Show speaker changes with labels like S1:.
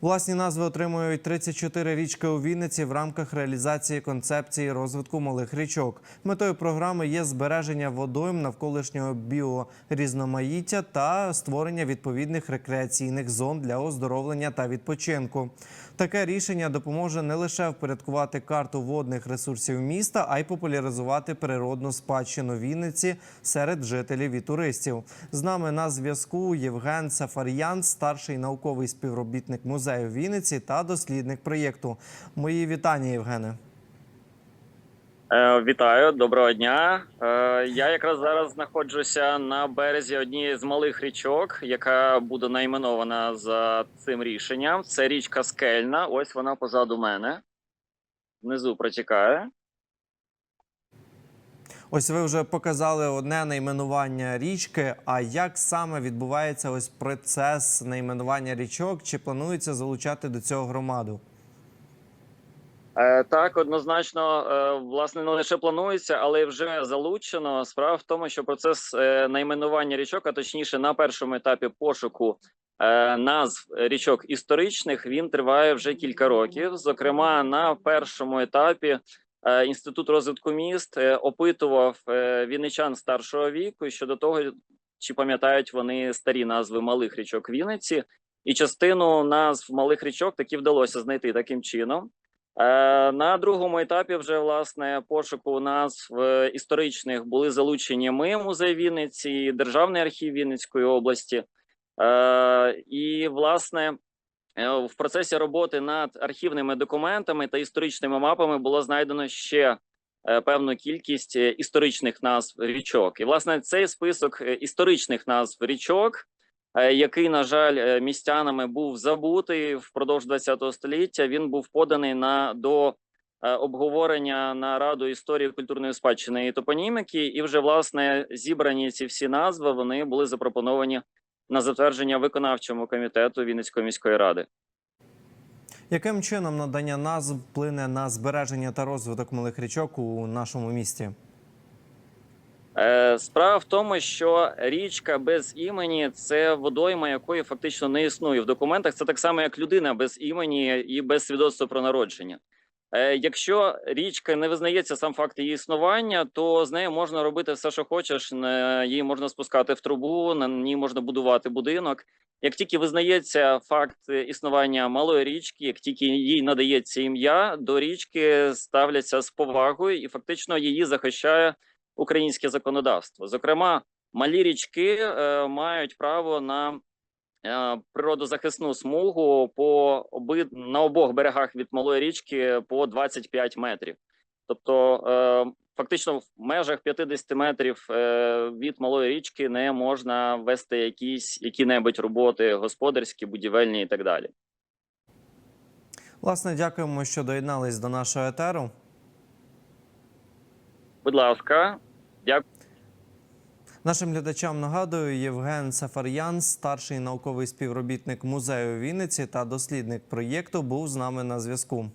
S1: Власні назви отримують 34 річки у Вінниці в рамках реалізації концепції розвитку малих річок. Метою програми є збереження водойм навколишнього біорізноманіття та створення відповідних рекреаційних зон для оздоровлення та відпочинку. Таке рішення допоможе не лише впорядкувати карту водних ресурсів міста, а й популяризувати природну спадщину Вінниці серед жителів і туристів. З нами на зв'язку Євген Сафар'ян, старший науковий співробітник музею Вінниці та дослідник проєкту. Мої вітання, Євгене.
S2: Е, Вітаю, доброго дня. Е, Я якраз зараз знаходжуся на березі однієї з малих річок, яка буде найменована за цим рішенням. Це річка Скельна. Ось вона позаду мене. Внизу протікає.
S1: Ось ви вже показали одне найменування річки. А як саме відбувається ось процес найменування річок? Чи планується залучати до цього громаду?
S2: Е, Так, однозначно, е, власне, не лише планується, але вже залучено. Справа в тому, що процес е, найменування річок, а точніше на першому етапі пошуку назв річок історичних, він триває вже кілька років. Зокрема, на першому етапі інститут розвитку міст е, опитував е, вінничан старшого віку щодо того, чи пам'ятають вони старі назви малих річок Вінниці, і частину назв малих річок таки вдалося знайти таким чином. Е, На другому етапі вже власне пошуку назв е, історичних були залучені ми, музей Вінниці, Державний архів Вінницької області. Е, І власне е, в процесі роботи над архівними документами та історичними мапами було знайдено ще е, певну кількість е, історичних назв річок. І власне цей список е, історичних назв річок е, який, на жаль, е, містянами був забутий впродовж ХХ століття. Він був поданий на до е, обговорення на раду історії культурної спадщини і топоніміки. І вже власне зібрані ці всі назви вони були запропоновані на затвердження виконавчому комітету Вінницької міської ради.
S1: Яким чином надання назв вплине на збереження та розвиток малих річок у нашому місті?
S2: Е, Справа в тому, що річка без імені це водойма, якої фактично не існує в документах. Це так само, як людина без імені і без свідоцтва про народження. Е, Якщо річка не визнається сам факт її існування, то з нею можна робити все, що хочеш. Її можна спускати в трубу, на ній можна будувати будинок. Як тільки визнається факт існування малої річки, як тільки їй надається ім'я, до річки ставляться з повагою, і фактично її захищає українське законодавство. Зокрема, малі річки е, мають право на природозахисну смугу по оби на обох берегах від малої річки по 25 метрів. Тобто, е, фактично, в межах 50 метрів е, від малої річки не можна вести якісь які-небудь роботи господарські, будівельні і так далі.
S1: Власне, дякуємо, що доєднались до нашого етеру.
S2: Будь ласка, дякую.
S1: Нашим глядачам нагадую, Євген Сафар'ян, старший науковий співробітник музею Вінниці та дослідник проєкту, був з нами на зв'язку.